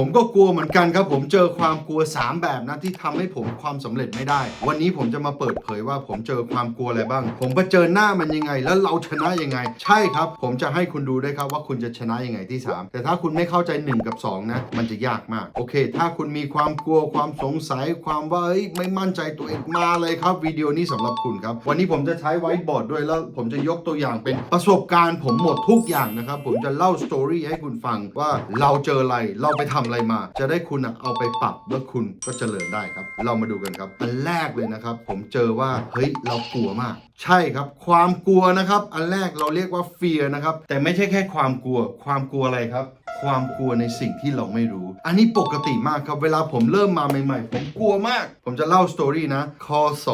ผมก็กลัวเหมือนกันครับ ผมเจอความกลัว 3 แบบนะที่ทำให้ผมความสำเร็จไม่ได้ วันนี้ผมจะมาเปิดเผยว่าผมเจอความกลัวอะไรบ้าง ผมเผชิญหน้ามันยังไง แล้วเราชนะยังไง ใช่ครับ ผมจะให้คุณดูได้วยครับว่าคุณจะชนะยังไงที่ 3 แต่ถ้าคุณไม่เข้าใจ 1 กับ 2 นะ มันจะยากมาก โอเค ถ้าคุณมีความกลัวความสงสัยความว่าเอ้ยไม่มั่นใจตัวเองมาเลยครับวิดีโอนี้สำหรับคุณครับ วันนี้ผมจะใช้ไวท์บอร์ดด้วยแล้วผมจะยกตัวอย่างเป็นประสบการณ์ผมหมดทุกอย่างนะครับผมจะเล่าสตอรี่ให้คุณฟังว่าเราเจออะไรเราไปทำอะไรมา จะได้คุณเอาไปปรับแล้วคุณก็เจริญได้ครับ เรามาดูกันครับ อันแรกเลยนะครับ ผมเจอว่าเฮ้ยเรากลัวมาก ใช่ครับ ความกลัวนะครับ อันแรกเราเรียกว่าเฟียนะครับแต่ไม่ใช่แค่ความกลัว ความกลัวอะไรครับ ความกลัวในสิ่งที่เราไม่รู้ อันนี้ปกติมากครับเวลาผมเริ่มมาใหม่ๆ ผมกลัวมาก ผมจะเล่าสตอรี่นะ คศ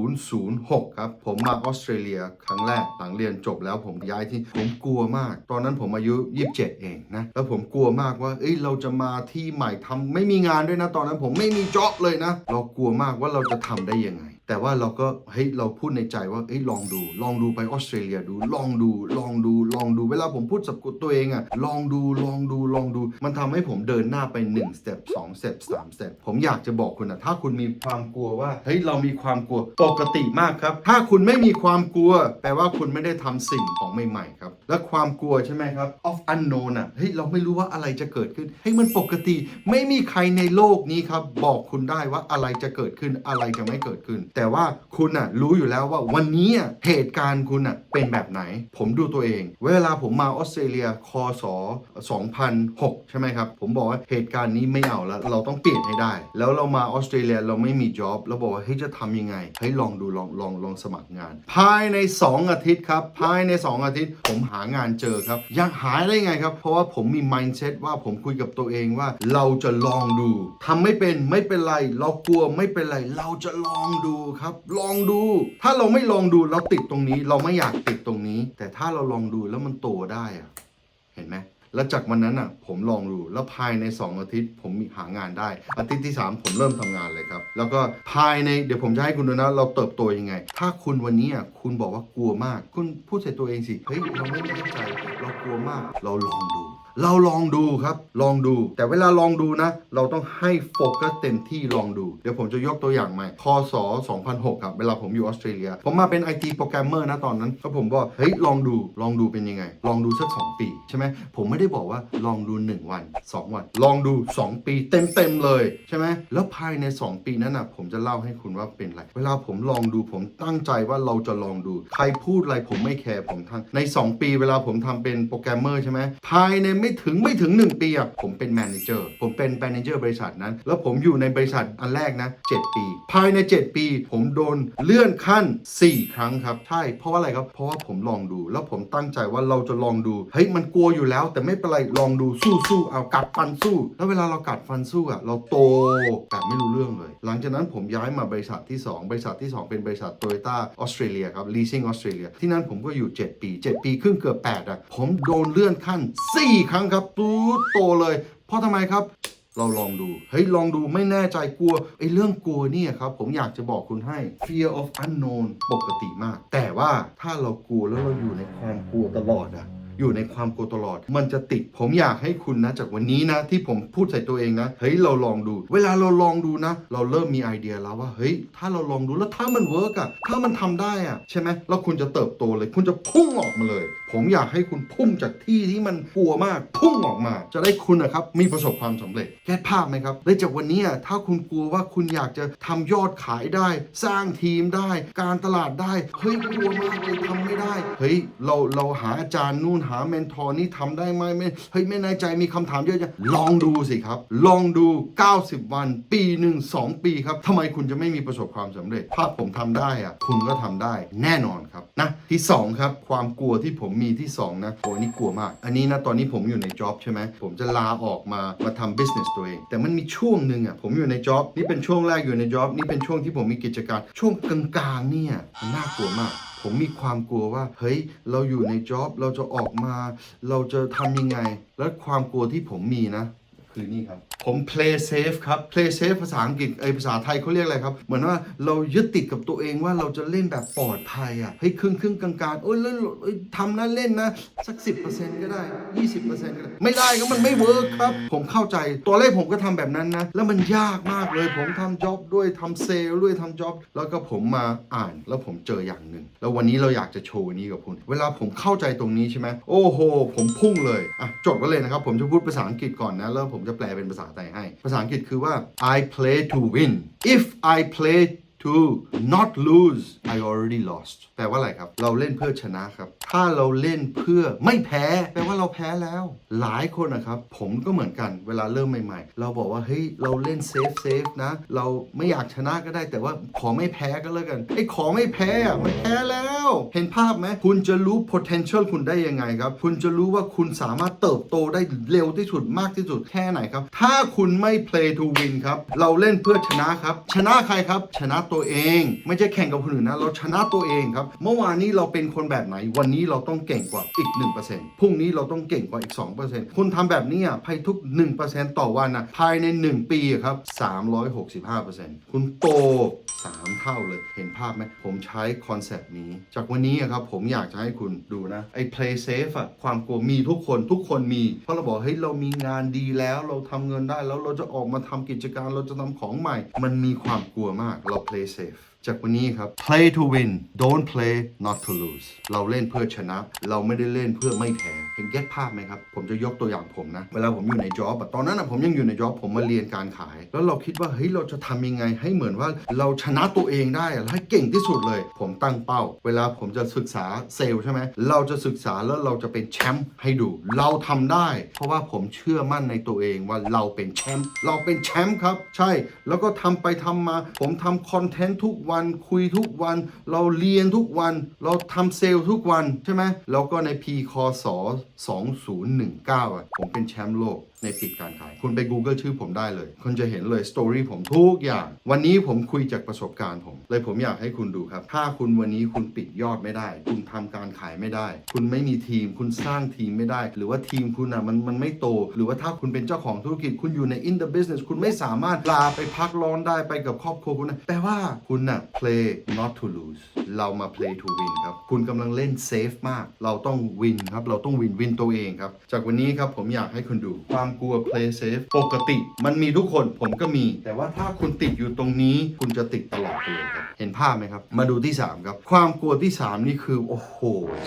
2006 ครับ ผมมาออสเตรเลียครั้งแรก หลังเรียนจบแล้วผมย้ายที่ ผมกลัวมาก ตอนนั้นผมอายุ 27 เองนะ แล้วผมกลัวมากว่า เอ้ย เราจะมาที่ใหม่ทำไม่มีงานด้วยนะ ตอนนั้นผมไม่มีจ็อบเลยนะ เรากลัวมากว่าเราจะทำได้ยังไง แต่ว่าเราก็เฮ้ยเราพูดในใจว่าเอ้ยลองดู ลองดูไปออสเตรเลียดู ลองดู ลองดู ลองดู เวลาผมพูดสับกดตัวเองอะลองดู ลองดู ลองดู มันทำให้ผมเดินหน้าไป1สเต็ป2สเต็ป3สเต็ปผมอยากจะบอกคุณนะถ้าคุณมีความกลัวว่าเฮ้ยเรามีความกลัวปกติมากครับ ถ้าคุณไม่มีความกลัว แปลว่าคุณไม่ได้ทำสิ่งของใหม่ๆครับ และความกลัวใช่ไหมครับ of unknown อะเฮ้ยเราไม่รู้ว่าอะไรจะเกิดขึ้นเฮ้ยมันปกติไม่มีใครในโลกนี้ครับบอกคุณได้ว่าอะไรจะเกิดขึ้นอะไรจะไม่เกิดขึ้นแต่ว่าคุณอะรู้อยู่แล้วว่าวันนี้อะเหตุการณ์คุณอะเป็นแบบไหน ผมดูตัวเอง เวลาผมมาออสเตรเลียคศ2006 ใช่ไหมครับ ผมบอกว่าเหตุการณ์นี้ไม่เอาแล้ว เราต้องเปลี่ยนให้ได้ แล้วเรามาออสเตรเลียเราไม่มีจ็อบเราบอกว่าเฮ้ยจะทำยังไงเฮ้ลองดูลองลองลองสมัครงาน ภายใน 2 อาทิตย์ครับ ภายใน 2 อาทิตย์ ผมหางานเจอครับ ยังหาได้ไงครับ เพราะว่าผมมี mindset ว่าผมคุยกับตัวเองว่า เราจะลองดูทำไม่เป็นไม่เป็นไร เรากลัวไม่เป็นไร เราจะลองดูครับ ลองดู ถ้าเราไม่ลองดูเราติดตรงนี้ เราไม่อยากติดตรงนี้ แต่ถ้าเราลองดูแล้วมันโตได้อะเห็นไหมแล้วจากวันนั้นอะผมลองดูแล้วภายใน 2 อาทิตย์ ผมมีหางานได้ อาทิตย์ที่ 3 ผมเริ่มทำงานเลยครับ แล้วก็ภายในเดี๋ยวผมจะให้คุณดูนะเราเติบโตยังไง ถ้าคุณวันนี้อะคุณบอกว่ากลัวมาก คุณพูดใส่ตัวเองสิเฮ้ยเราไม่แน่ใจเรากลัวมาก เราลองดู เราลองดูครับลองดู แต่เวลาลองดูนะ เราต้องให้โฟกัสเต็มที่ลองดู เดี๋ยวผมจะยกตัวอย่างใหม่คศ2006ครับเวลาผมอยู่ออสเตรเลีย ผมมาเป็น IT โปรแกรมเมอร์นะตอนนั้นแล้วผมบอกเฮ้ยลองดูลองดูเป็นยังไง ลองดูสัก 2 ปีใช่ไหมผมไม่ได้บอกว่าลองดู 1 วัน 2 วัน ลองดู 2 ปีเต็มๆเลยใช่ไหมแล้วภายใน 2 ปีนั้นนะผมจะเล่าให้คุณว่าเป็นไรเวลาผมลองดูผมตั้งใจว่าเราจะลองดู ใครพูดอะไรผมไม่แคร์ผมทั้งใน 2 ปีเวลาผมทำเป็นโปรแกรมเมอร์ใช่ไหมภายในไม่ถึงไม่ถึง 1 ปีอะผมเป็นแมเนเจอร์ผมเป็นแมเนเจอร์บริษัทนั้น แล้วผมอยู่ในบริษัทอันแรกนะ 7 ปี ภายใน 7 ปี ผมโดนเลื่อนขั้น 4 ครั้งครับ ใช่ เพราะว่าอะไรครับ เพราะว่าผมลองดู แล้วผมตั้งใจว่าเราจะลองดู เฮ้ย มันกลัวอยู่แล้ว แต่ไม่เป็นไร ลองดู สู้สู้เอา กัดฟันสู้ แล้วเวลาเรากัดฟันสู้อะเราโตแบบไม่รู้เรื่องเลย หลังจากนั้นผมย้ายมาบริษัทที่ 2 บริษัทที่ 2 เป็นบริษัทโตโยต้าออสเตรเลียครับ leasing ออสเตรเลีย ที่นั่นผมก็อยู่ 7 ปี 7 ปีครึ่งเกือบ8อะผมโดนเลื่อนขั้น4ครั้งครับตูดโตเลย เพราะทำไมครับ เราลองดู เฮ้ย ลองดูไม่แน่ใจกลัวไอ้เรื่องกลัวเนี่ยครับ ผมอยากจะบอกคุณให้ fear of unknown ปกติมาก แต่ว่าถ้าเรากลัวแล้วเราอยู่ในความกลัวตลอดอะ อยู่ในความกลัวตลอด มันจะติดผมอยากให้คุณนะ จากวันนี้นะ ที่ผมพูดใส่ตัวเองนะเฮ้ยเราลองดู เวลาเราลองดูนะ เราเริ่มมีไอเดียแล้วว่าเฮ้ยถ้าเราลองดูแล้วถ้ามันเวิร์กอะถ้ามันทำได้อะใช่ไหมแล้วคุณจะเติบโตเลย คุณจะพุ่งออกมาเลย ผมอยากให้คุณพุ่งจากที่ที่มันกลัวมากพุ่งออกมา จะได้คุณนะครับมีประสบความสำเร็จแก้ภาพไหมครับและจากวันนี้อะถ้าคุณกลัวว่าคุณอยากจะทำยอดขายได้ สร้างทีมได้ การตลาดได้เฮ้ยกลัวมากเลยทำไม่ได้เฮ้ยเราเราหาอาจารย์นู่นหาเมนทอร์นี่ทำได้ไหมไม่เฮ้ยไม่แน่ใจมีคำถามเยอะจังลองดูสิครับ ลองดู 90 วัน ปีหนึ่งสองปีครับทำไมคุณจะไม่มีประสบความสำเร็จ ถ้าผมทำได้อะคุณก็ทำได้แน่นอนครับนะที่สองครับ ความกลัวที่ผมมีที่สองนะโอ้นี่กลัวมาก อันนี้นะตอนนี้ผมอยู่ในจ็อบใช่ไหมผมจะลาออกมามาทำ business ตัวเองแต่มันมีช่วงหนึ่งอะผมอยู่ในจ็อบนี่เป็นช่วงแรกอยู่ในจ็อบนี่เป็นช่วงที่ผมมีกิจการ ช่วงกลางๆเนี่ยมันน่ากลัวมาก ผมมีความกลัวว่าเฮ้ยเราอยู่ในจ็อบเราจะออกมา เราจะทำยังไง แล้วความกลัวที่ผมมีนะ คือนี่ครับ ผม play safe ครับ play safe ภาษาอังกฤษไอภาษาไทยเขาเรียกอะไรครับ เหมือนว่าเรายึดติดกับตัวเองว่าเราจะเล่นแบบปลอดภัยอะเฮ้ยครึ่งครึ่งกลางๆโอ้ยเล่นเอ้ยทำนะเล่นนะ สัก 10%ก็ได้ 20%ก็ได้ ไม่ได้ก็มันไม่เวิร์กครับ ผมเข้าใจตัวเลขผมก็ทำแบบนั้นนะ แล้วมันยากมากเลยผมทำจ็อบด้วยทำเซลล์ด้วยทำจ็อบแล้วก็ผมมาอ่านแล้วผมเจออย่างหนึ่งแล้ววันนี้เราอยากจะโชว์นี้กับคุณ เวลาผมเข้าใจตรงนี้ใช่ไหมโอ้โห ผมพุ่งเลยอะจดไว้เลยนะครับผมจะพูดภาษาอังกฤษก่อนนะแล้วผมจะแปลเป็นภาษาไทยให้ ภาษาอังกฤษคือว่า I play to win if I play to not lose I already lost แปลว่าอะไรครับ เราเล่นเพื่อชนะครับ ถ้าเราเล่นเพื่อไม่แพ้ แปลว่าเราแพ้แล้ว หลายคนนะครับ ผมก็เหมือนกันเวลาเริ่มใหม่ ๆ เราบอกว่า เฮ้ย เราเล่นเซฟเซฟนะ เราไม่อยากชนะก็ได้แต่ว่าขอไม่แพ้ก็แล้วกันไอ้ขอไม่แพ้อะมันแพ้แล้ว เห็นภาพไหมคุณจะรู้ potential คุณได้ยังไงครับ คุณจะรู้ว่าคุณสามารถเติบโตได้เร็วที่สุดมากที่สุดแค่ไหนครับ ถ้าคุณไม่ play to win ครับ เราเล่นเพื่อชนะครับ ชนะใครครับ ชนะตัวเอง ไม่ใช่แข่งกับคนอื่นนะ เราชนะตัวเองครับ เมื่อวานนี้เราเป็นคนแบบไหน วันนี้เราต้องเก่งกว่าอีก 1%พรุ่งนี้เราต้องเก่งกว่าอีก 2%คุณทำแบบนี้อะภายทุก 1%ต่อวันนะภายใน 1 ปีอะครับ365%คุณโต 3 เท่าเลย เห็นภาพไหมผมใช้คอนเซปต์นี้ จากวันนี้ครับผมอยากจะให้คุณดูนะ ไอ้ play safe อะความกลัวมีทุกคนทุกคนมี เพราะเราบอกเฮ้ยเรามีงานดีแล้วเราทำเงินได้แล้วเราจะออกมาทำกิจการเราจะทำของใหม่ มันมีความกลัวมากเรา play safe จากวันนี้ครับ play to win don't play not to lose เราเล่นเพื่อชนะ เราไม่ได้เล่นเพื่อไม่แพ้เห็นแก้ภาพไหมครับ ผมจะยกตัวอย่างผมนะ เวลาผมอยู่ในจ็อบตอนนั้นอะผมยังอยู่ในจ็อบผมมาเรียนการขาย แล้วเราคิดว่าเฮ้ยเราจะทำยังไง ให้เหมือนว่าเราชนะตัวเองได้อะให้เก่งที่สุดเลย ผมตั้งเป้า เวลาผมจะศึกษาเซลล์ใช่ไหมเราจะศึกษาแล้วเราจะเป็นแชมป์ให้ดู เราทำได้ เพราะว่าผมเชื่อมั่นในตัวเองว่าเราเป็นแชมป์เราเป็นแชมป์ครับ ใช่แล้วก็ทำไปทำมา ผมทำคอนเทนต์ทุกวันคุยทุกวัน เราเรียนทุกวัน เราทำเซลล์ทุกวันใช่ไหมแล้วก็ในปีคศ2019อะผมเป็นแชมป์โลก ในปีการขาย คุณไป Google ชื่อผมได้เลย คุณจะเห็นเลยสตอรี่ผมทุกอย่าง วันนี้ผมคุยจากประสบการณ์ผม เลยผมอยากให้คุณดูครับ ถ้าคุณวันนี้คุณปิดยอดไม่ได้ คุณทำการขายไม่ได้ คุณไม่มีทีม คุณสร้างทีมไม่ได้ หรือว่าทีมคุณอะมันมันไม่โต หรือว่าถ้าคุณเป็นเจ้าของธุรกิจคุณอยู่ใน in the business คุณไม่สามารถลาไปพักร้อนได้ไปกับครอบครัวคุณนะแปลว่าคุณน่ะ play not to lose เรามา play to win ครับคุณกำลังเล่น safe มาก เราต้อง win ครับเราต้อง win win ตัวเองครับจากวันนี้ครับผมอยากให้คุณดูความกลัว play safe ปกติ มันมีทุกคนผมก็มี แต่ว่าถ้าคุณติดอยู่ตรงนี้ คุณจะติดตลอดไปเลยครับเห็นภาพไหมครับ มาดูที่ 3 ครับ ความกลัวที่ 3 นี่คือ โอ้โห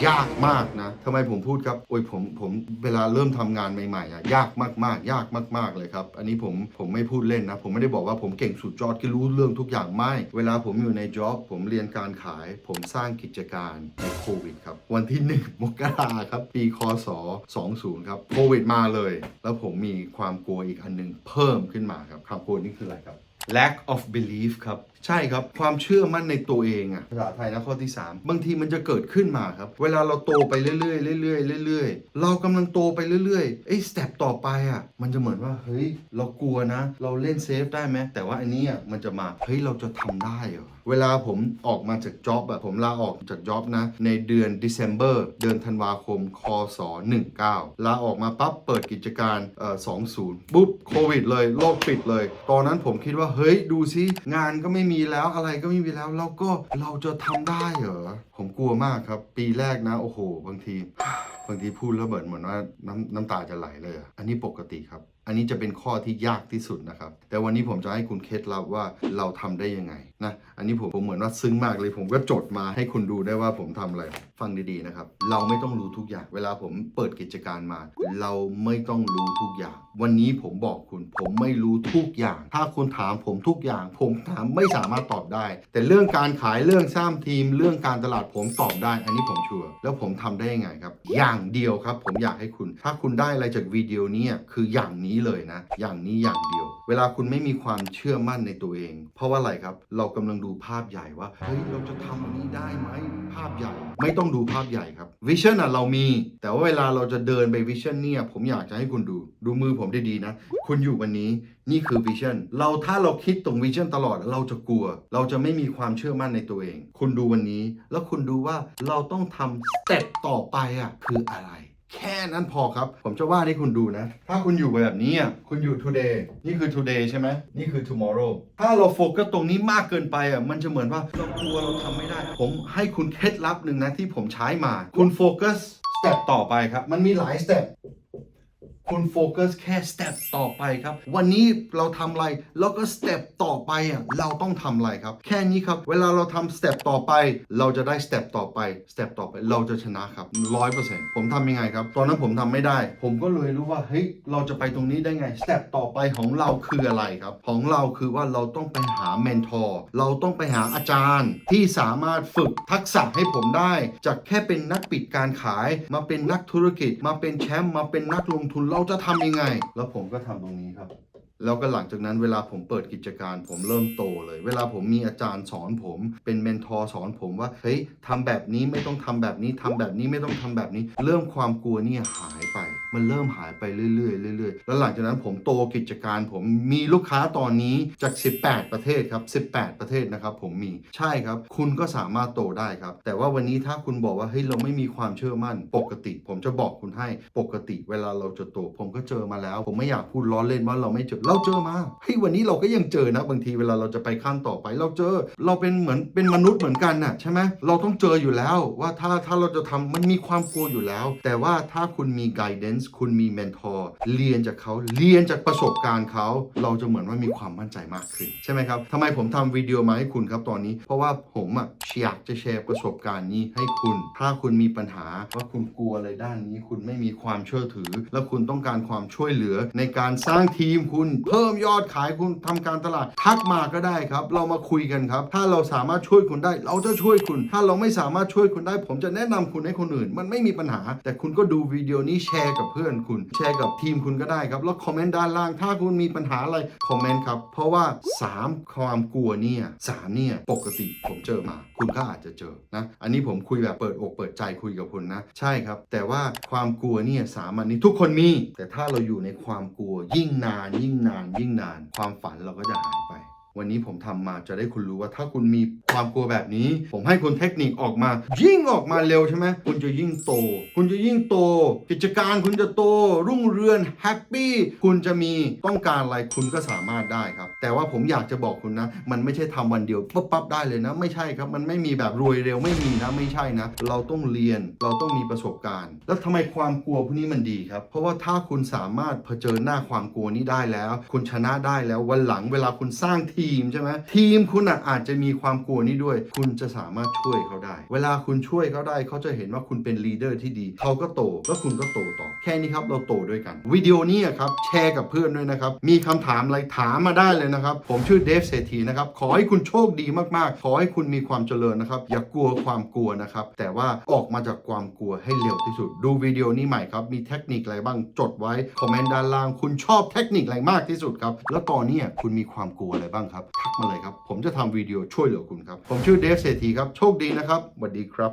ยากมากนะทำไมผมพูดครับโอ้ยผมผมเวลาเริ่มทำงานใหม่ๆอะยากมากๆ ยากมาก ๆเลยครับ อันนี้ผมผมไม่พูดเล่นนะ ผมไม่ได้บอกว่าผมเก่งสุดยอดที่รู้เรื่องทุกอย่างไม่ เวลาผมอยู่ในจ็อบผมเรียนการขาย ผมสร้างกิจการในโควิดครับ วันที่ 1 มกราครับ ปีคศ 20 ครับ โควิดมาเลย แล้วผมมีความกลัวอีกอันหนึงเพิ่มขึ้นมาครับความกลัวนี่คืออะไรครับ lack of belief ครับ ใช่ครับ ความเชื่อมั่นในตัวเองอะภาษาไทยนะข้อที่ 3 บางทีมันจะเกิดขึ้นมาครับ เวลาเราโตไปเรื่อยๆเรื่อยๆเรื่อยๆ เรากำลังโตไปเรื่อยๆไอ้สเต็ปต่อไปอะมันจะเหมือนว่า เฮ้ย เรากลัวนะ เราเล่นเซฟได้ไหมแต่ว่าอันนี้อะมันจะมา เฮ้ย เราจะทำได้เหรอ เวลาผมออกมาจากจ็อบอะผมลาออกจากจ็อบนะ ในเดือน December เดือนธันวาคม คศ 19 ลาออกมาปั๊บเปิดกิจการเอ่อ20 ปุ๊บโควิดเลยโลกปิดเลย ตอนนั้นผมคิดว่าเฮ้ยดูซิงานก็ไม่มีแล้วอะไรก็ไม่มีแล้วแล้วก็เราจะทำได้เหรอ ผมกลัวมากครับ ปีแรกนะ โอ้โห บางที บางทีพูดแล้วเหมือนเหมือนว่าน้ำน้ำตาจะไหลเลยอะอันนี้ปกติครับ อันนี้จะเป็นข้อที่ยากที่สุดนะครับ แต่วันนี้ผมจะให้คุณเคล็ดลับว่าเราทำได้ยังไงนะ อันนี้ผมผมเหมือนว่าซึ้งมากเลย ผมก็จดมาให้คุณดูได้ว่าผมทำอะไร ฟังดีๆนะครับ เราไม่ต้องรู้ทุกอย่าง เวลาผมเปิดกิจการมา เราไม่ต้องรู้ทุกอย่าง วันนี้ผมบอกคุณ ผมไม่รู้ทุกอย่าง ถ้าคุณถามผมทุกอย่าง ผมถามไม่สามารถตอบได้ แต่เรื่องการขายเรื่องสร้างทีม เรื่องการตลาดผมตอบได้ อันนี้ผมชัวร์แล้วผมทำได้ยังไงครับ อย่างเดียวครับ ผมอยากให้คุณ ถ้าคุณได้อะไรจากวิดีโอนี้คืออย่างนี้เลยนะ อย่างนี้อย่างเดียว เวลาคุณไม่มีความเชื่อมั่นในตัวเอง เพราะว่าอะไรครับ เรากำลังดูภาพใหญ่ว่าเฮ้ยเราจะทำอันนี้ได้ไหมภาพใหญ่ ไม่ต้องดูภาพใหญ่ครับวิชั่นอะเรามี แต่ว่าเวลาเราจะเดินไปวิชั่นเนี่ยผมอยากจะให้คุณดู ดูมือผมดีๆนะ คุณอยู่วันนี้นี่คือวิชั่นเราถ้าเราคิดตรงวิชั่นตลอดเราจะกลัว เราจะไม่มีความเชื่อมั่นในตัวเอง คุณดูวันนี้ แล้วคุณดูว่าเราต้องทำสเต็ปต่อไปอะคืออะไร แค่นั้นพอครับ ผมจะว่าให้คุณดูนะ ถ้าคุณอยู่แบบนี้อะคุณอยู่ today นี่คือ today ใช่ไหมนี่คือ tomorrow ถ้าเราโฟกัสตรงนี้มากเกินไปอะมันจะเหมือนว่าเรากลัวเราทำไม่ได้ ผมให้คุณเคล็ดลับหนึ่งนะที่ผมใช้มา คุณโฟกัสสเต็ปต่อไปครับ มันมีหลายสเต็ป คุณโฟกัสแค่สเต็ปต่อไปครับ วันนี้เราทำอะไรแล้วก็สเต็ปต่อไปอะเราต้องทำอะไรครับ แค่นี้ครับเวลาเราทำสเต็ปต่อไป เราจะได้สเต็ปต่อไปสเต็ปต่อไปเราจะชนะครับร้อยเปอร์เซ็นต์ผมทำยังไงครับ ตอนนั้นผมทำไม่ได้ ผมก็เลยรู้ว่าเฮ้ยเราจะไปตรงนี้ได้ไงสเต็ปต่อไปของเราคืออะไรครับ ของเราคือว่าเราต้องไปหาเมนทอร์เราต้องไปหาอาจารย์ที่สามารถฝึกทักษะให้ผมได้จากแค่เป็นนักปิดการขาย มาเป็นนักธุรกิจ มาเป็นแชมป์มาเป็นนักลงทุนเราจะทำยังไง แล้วผมก็ทำตรงนี้ครับ แล้วก็หลังจากนั้นเวลาผมเปิดกิจการผมเริ่มโตเลย เวลาผมมีอาจารย์สอนผมเป็นเมนทอร์สอนผมว่าเฮ้ยทำแบบนี้ไม่ต้องทำแบบนี้ทำแบบนี้ไม่ต้องทำแบบนี้ เริ่มความกลัวเนี่ยหายไป มันเริ่มหายไปเรื่อยๆเรื่อยๆ แล้วหลังจากนั้นผมโตกิจการผมมีลูกค้าตอนนี้จาก 18 ประเทศครับ 18 ประเทศนะครับผมมีใช่ครับ คุณก็สามารถโตได้ครับ แต่ว่าวันนี้ถ้าคุณบอกว่าเฮ้ยเราไม่มีความเชื่อมั่นปกติ ผมจะบอกคุณให้ปกติเวลาเราจะโต ผมก็เจอมาแล้ว ผมไม่อยากพูดล้อเล่นว่าเราไม่เจอเราเจอมาเฮ้ยวันนี้เราก็ยังเจอนะ บางทีเวลาเราจะไปขั้นต่อไป เราเจอเราเป็นเหมือนเป็นมนุษย์เหมือนกันน่ะใช่ไหมเราต้องเจออยู่แล้วว่าถ้าถ้าเราจะทำมันมีความกลัวอยู่แล้ว แต่ว่าถ้าคุณมี guidance คุณมี mentor เรียนจากเขาเรียนจากประสบการณ์เขาเราจะเหมือนว่ามีความมั่นใจมากขึ้นใช่ไหมครับทำไมผมทำวิดีโอมาให้คุณครับตอนนี้ เพราะว่าผมอะอยากจะแชร์ประสบการณ์นี้ให้คุณ ถ้าคุณมีปัญหาว่าคุณกลัวอะไรด้านนี้ คุณไม่มีความเชื่อถือ แล้วคุณต้องการความช่วยเหลือในการสร้างทีมคุณเพิ่มยอดขายคุณทำการตลาด ทักมาก็ได้ครับ เรามาคุยกันครับ ถ้าเราสามารถช่วยคุณได้ เราจะช่วยคุณ ถ้าเราไม่สามารถช่วยคุณได้ ผมจะแนะนำคุณให้คนอื่น มันไม่มีปัญหา แต่คุณก็ดูวิดีโอนี้แชร์กับเพื่อนคุณ แชร์กับทีมคุณก็ได้ครับ แล้วคอมเมนต์ด้านล่าง ถ้าคุณมีปัญหาอะไรคอมเมนต์ครับ เพราะว่า 3 ความกลัวเนี่ยสามเนี่ยปกติผมเจอมา คุณก็อาจจะเจอนะ อันนี้ผมคุยแบบเปิดอกเปิดใจคุยกับคุณนะ ใช่ครับ แต่ว่าความกลัวเนี่ยสามอันนี้ทุกคนมี แต่ถ้าเราอยู่ในความกลัวยิ่งนานยิ่งนานยิ่งนาน ความฝันเราก็จะหายไป วันนี้ผมทำมาจะได้คุณรู้ว่าถ้าคุณมีความกลัวแบบนี้ ผมให้คุณเทคนิคออกมา ยิ่งออกมาเร็วใช่ไหมคุณจะยิ่งโต คุณจะยิ่งโต กิจการคุณจะโต รุ่งเรืองแฮปปี้คุณจะมีต้องการอะไรคุณก็สามารถได้ครับ แต่ว่าผมอยากจะบอกคุณนะ มันไม่ใช่ทำวันเดียวปั๊บปั๊บได้เลยนะ ไม่ใช่ครับ มันไม่มีแบบรวยเร็วไม่มีนะไม่ใช่นะ เราต้องเรียนเราต้องมีประสบการณ์ แล้วทำไมความกลัวพวกนี้มันดีครับ เพราะว่าถ้าคุณสามารถเผชิญหน้าความกลัวนี้ได้แล้ว คุณชนะได้แล้ววันหลังเวลาคุณสร้างทีีมใช่ไหมทีมคุณอะอาจจะมีความกลัวนี้ด้วย คุณจะสามารถช่วยเขาได้ เวลาคุณช่วยเขาได้เขาจะเห็นว่าคุณเป็นลีดเดอร์ที่ดี เขาก็โตแล้วคุณก็โตต่อ แค่นี้ครับเราโตด้วยกัน วิดีโอนี้ครับแชร์กับเพื่อนด้วยนะครับ มีคำถามอะไรถามมาได้เลยนะครับ ผมชื่อเดฟเศรษฐีนะครับ ขอให้คุณโชคดีมากๆ ขอให้คุณมีความเจริญนะครับ อย่ากลัวความกลัวนะครับ แต่ว่าออกมาจากความกลัวให้เร็วที่สุด ดูวิดีโอนี้ใหม่ครับ มีเทคนิคอะไรบ้าง จดไว้ คอมเมนต์ด้านล่าง คุณชอบเทคนิคอะไรมากที่สุดครับ แล้วตอนนี้คุณมีความกลัวอะไรบ้างครับครับทักมาเลยครับ ผมจะทำวิดีโอช่วยเหลือคุณครับ ผมชื่อเดฟเศรษฐีครับ โชคดีนะครับสวัสดีครับ